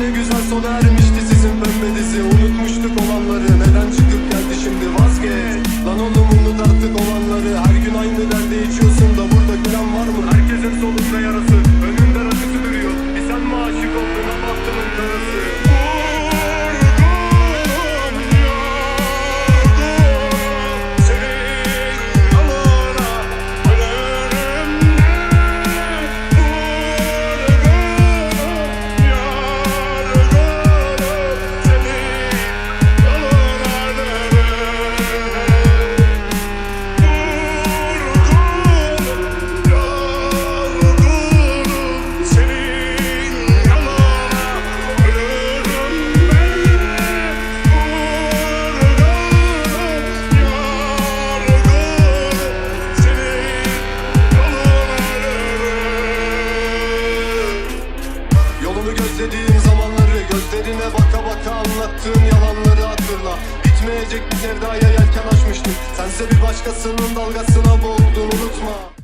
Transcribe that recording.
ne güzel sona ermişti sizin pembe dizi. Unutmuştuk olanları neden çıkıp geldi şimdi vazgeç? Lan oğlum unut artık olanları Her gün aynı derde içiyorsun da Yolunu gözlediğim zamanları Gözlerine baka baka anlattığım yalanları hatırla. Bitmeyecek bir sevdaya yelken açmıştım. Sense bir başkasının dalgasına boğuldun unutma